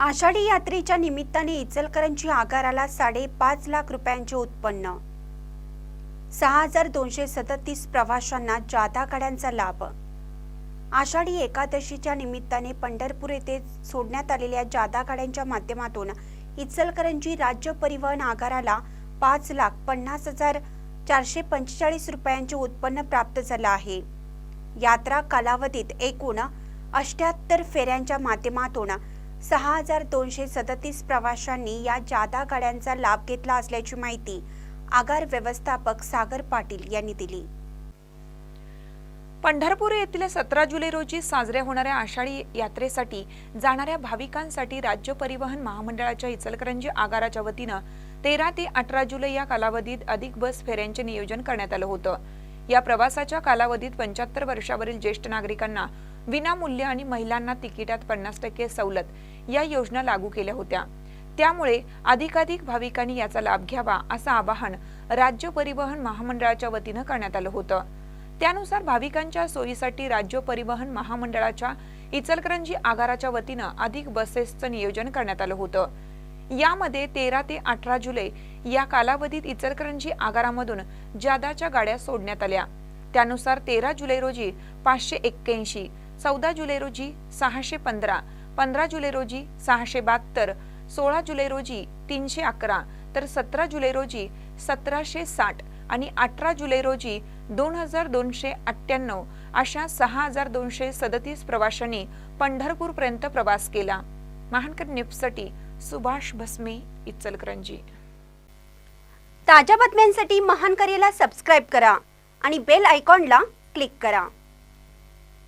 आषाढी यात्रेच्या निमित्ताने इचलकरंजी आगाराला साडेपाच लाख रुपयांचे उत्पन्न. सहा हजार दोनशे सदतीस प्रवाशांना जादा गाड्यांचा लाभ. आषाढी एकादशीच्या निमित्ताने पंढरपूर येथे सोडण्यात आलेल्या जादा गाड्यांच्या माध्यमातून इचलकरंजी राज्य परिवहन आगाराला पाच लाख पन्नास हजार चारशे पंचेचाळीस रुपयांचे उत्पन्न प्राप्त झालं आहे. यात्रा कालावधीत एकूण अष्ट्याहत्तर फेऱ्यांच्या माध्यमातून सहा हजार दोनशे सदतीस प्रवाशांनी या जादा गाड्यांचा लाभ घेतला असल्याची माहिती आगार व्यवस्थापक सागर पाटील यांनी दिली. पंढरपूर येथील सतरा जुलै रोजी साजऱ्या होणाऱ्या आषाढी यात्रेसाठी जाणाऱ्या भाविकांसाठी राज्य परिवहन महामंडळाच्या इचलकरंजी आगाराच्या वतीनं तेरा ते अठरा जुलै या कालावधीत अधिक बस फेऱ्यांचे नियोजन करण्यात आलं होतं. या प्रवासाच्या कालावधीत पंच्याहत्तर वर्षावरील ज्येष्ठ नागरिकांना विनामूल्य आणि महिलांना तिकिटात पन्नास टक्के सवलत या योजना लागू केल्या होत्या. त्यामुळे अधिकाधिक भाविकांनी याचा लाभ घ्यावा असं आवाहन राज्य परिवहन महामंडळाच्या वतीनं करण्यात आलं होतं. त्यानुसार भाविकांच्या सोयीसाठी राज्य परिवहन महामंडळाच्या इचलकरंजी आगाराच्या वतीनं अधिक बसेसचं नियोजन करण्यात आलं होतं. यामध्ये तेरा ते अठरा जुलै या कालावधीत इचलकरंजी आगारामधून जादाच्या गाड्या सोडण्यात आल्या. त्यानुसार तेरा जुलै रोजी पाचशे एक्क्याऐंशी चौदा जुलै रोजी सहाशे पंधरा पंधरा जुलै रोजी सहाशे बहात्तर सोळा जुलै रोजी तीनशे अकरा तर सतरा जुलै रोजी सतराशे साठ आणि अठरा जुलै रोजी दोन हजार दोनशे अठ्ठ्याण्णव अशा सहा हजार दोनशे सदतीस प्रवाशांनी पंढरपूरपर्यंत प्रवास केला. महानकर न्यूजसाठी सुभाष भस्मे इचलकरंजी. ताज्या बातम्यांसाठी महानकरेला सबस्क्राईब करा आणि बेल आयकॉनला क्लिक करा.